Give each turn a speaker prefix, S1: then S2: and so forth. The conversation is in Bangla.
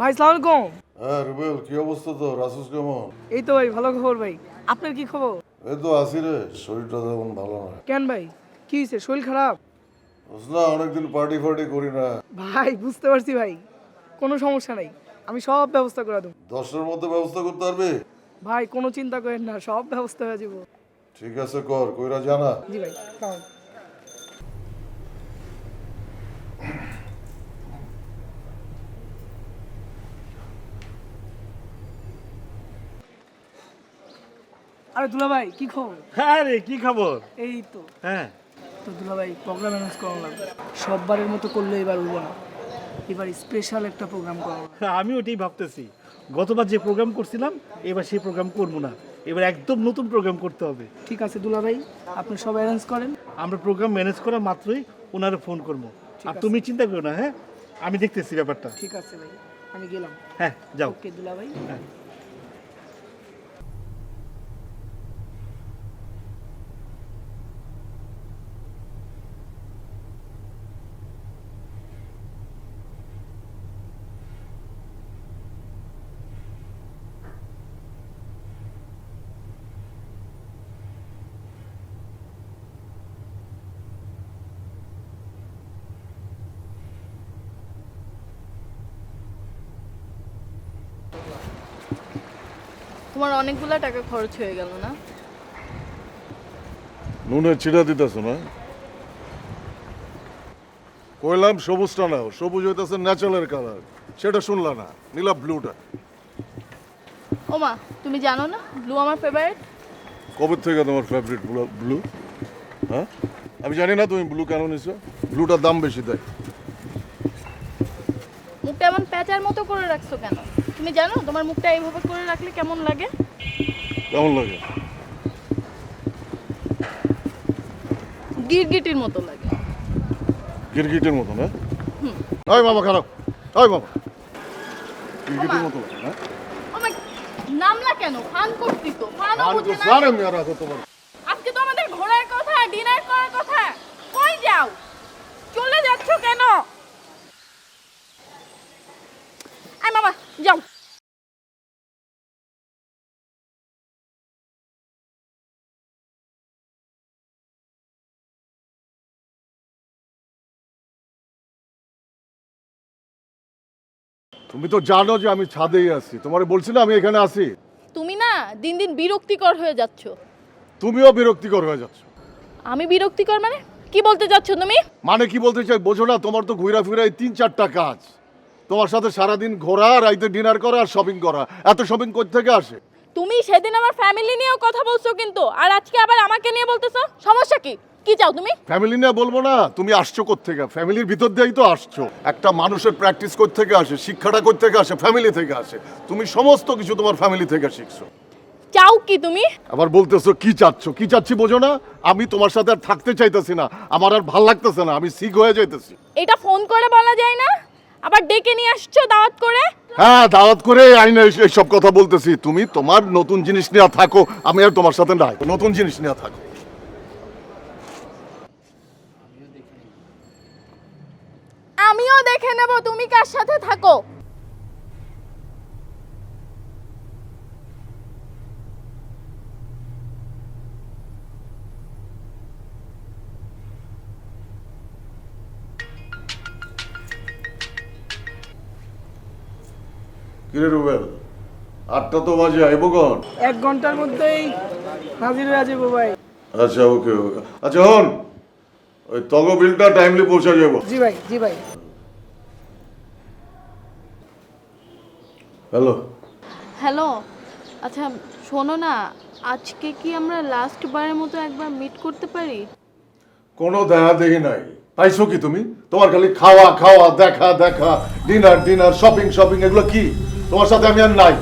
S1: ভাই সালাম আলাইকুম।
S2: হ্যাঁ রুবেল কি অবস্থা তো রাসুস কেমন?
S1: এই তো ভাই ভালো খবর ভাই। আপনার কি খবর?
S2: এই তো আসি রে শরীরটা তেমন ভালো না।
S1: কেন ভাই? কি হয়েছে? শরীর খারাপ?
S2: বুঝ না অনেকদিন পার্টি ফার্টি করি না।
S1: ভাই বুঝতে পারছি ভাই। কোনো সমস্যা নাই। আমি সব ব্যবস্থা করে দেবো।
S2: দশটার মধ্যে ব্যবস্থা করতে পারবে?
S1: ভাই কোনো চিন্তা করেন না সব ব্যবস্থা হয়ে যাব।
S2: ঠিক আছে কর কইরা জানা।
S1: জি ভাই আরে দুলা ভাই কি খবর?
S3: হ্যাঁ রে কি খবর?
S1: এই তো।
S3: হ্যাঁ।
S1: তো দুলা ভাই প্রোগ্রাম অ্যানাউন্স করানো লাগবে। সববারের মতো করলে এবার হইব না। এবার স্পেশাল একটা প্রোগ্রাম করানো লাগবে।
S3: আমি ওটাই ভাবতেছি। গতবার যে প্রোগ্রাম করছিলাম এবার সেই প্রোগ্রাম করব না। এবার একদম নতুন প্রোগ্রাম করতে হবে।
S1: ঠিক আছে দুলা ভাই আপনি সব অ্যারেঞ্জ করেন।
S3: আমরা প্রোগ্রাম ম্যানেজ করা মাত্রই ওনারা ফোন করব। আর তুমি চিন্তা করো না হ্যাঁ? আমি দেখতেছি ব্যাপারটা।
S1: ঠিক আছে ভাই আমি গেলাম।
S3: হ্যাঁ যাও।
S1: ওকে দুলা ভাই
S3: হ্যাঁ।
S4: তোমার অনেকগুলা টাকা খরচ হয়ে গেল না?
S2: নুনের ছিটা দিতেছ না? কইলাম সবুজটা নাও সবুজ হইতেছে ন্যাচারাল কালার। সেটা শুনলা না নীলা ব্লুটা।
S4: ওমা তুমি জানো না ব্লু আমার ফেভারিট
S2: কবে থেকে তোমার ফেভারিট ব্লু ব্লু? হ্যাঁ? আমি জানি না তুমি ব্লু কেন নিছো। ব্লুটার দাম বেশি দেয়
S4: মুখটা এমন প্যাঁচার মতো করে রাখছো কেন? তুমি জানো তোমার মুখটা এইভাবে করে রাখলে কেমন লাগে?
S2: কেমন লাগে?
S4: গিরগিটির মতো লাগে।
S2: গিরগিটের মতো না? ওই বাবা খারাপ। ওই বাবা। গিরগিটের মতো লাগে না?
S4: নামলা কেন? ফান করতি তো। ফানও বুঝে না।
S2: তোমার।
S4: আজকে তো আমাদের ঘোরার কথা ডিনার করার কথা। কই যাও? চলে যাচ্ছ কেন? মামা যাও।
S2: তুমি তো জানো যে আমি ছাদেই আছি। তোমারে বলছি না আমি এখানে আছি।
S4: তুমি না দিন দিন বিরক্তিকর হয়ে যাচ্ছ।
S2: তুমিও বিরক্তিকর হয়ে যাচ্ছ।
S4: আমি বিরক্তিকর মানে? কি বলতে চাচ্ছ তুমি?
S2: মানে কি বলতে চাই? বোঝো না তোমার তো ঘুরা ফিরা এই তিন চারটা কাজ। তোমার সাথে সারাদিন ঘোরা রাইতে ডিনার করা আর শপিং করা। এত শপিং কোথা থেকে আসে?
S4: তুমি সেদিন আমার ফ্যামিলি নিয়েও কথা বলছো কিন্তু আর আজকে আবার আমাকে নিয়ে বলতেছো? সমস্যা কি? কি চাও তুমি?
S2: ফ্যামিলি নিয়ে বলব না তুমি আসছো থেকে ফ্যামিলির ভিতর দিয়েই তো আসছো। একটা মানুষের প্র্যাকটিস থেকে আসে? শিক্ষাটা থেকে আসে? ফ্যামিলি থেকে আসে। তুমি সমস্ত কিছু তোমার ফ্যামিলি থেকে শিখছো।
S4: চাও কি তুমি?
S2: আবার বলতেছো কি চাচ্ছ? কি চাচ্ছি বোঝো না? আমি তোমার সাথে আর থাকতে চাইতেছি না। আমার আর ভালো লাগতেছে না। আমি সিক হয়ে যাইতেছি।
S4: এটা ফোন করে বলা যায় না? আবার ডেকে নিয়ে আসছো দাওয়াত করে?
S2: হ্যাঁ দাওয়াত করে আইনে সব কথা বলতেছি। তুমি তোমার নতুন জিনিস নিয়ে থাকো, আমি আর তোমার সাথে নাই। নতুন জিনিস নিয়ে থাকো।
S4: কিরে
S2: রুবেল? আটটা তো বাজে আইব কন
S1: এক ঘণ্টার মধ্যেই হাজির হয়ে যাব ভাই।
S2: আচ্ছা ওকে ওকে। আচ্ছা হন ওই তগ বিলটা টাইমলি পৌঁছে যাব।
S1: জি ভাই জি ভাই।
S2: হ্যালো।
S4: হ্যালো আচ্ছা শোনো না আজকে কি আমরা লাস্ট বারের মতো একবার মিট করতে পারি?
S2: কোনো দেখা দেখি নাই। পাইছো কি তুমি? তোমার খালি খাওয়া খাওয়া দেখা দেখা ডিনার ডিনার শপিং শপিং এগুলো কি? তোমার সাথে আমি আর নাই।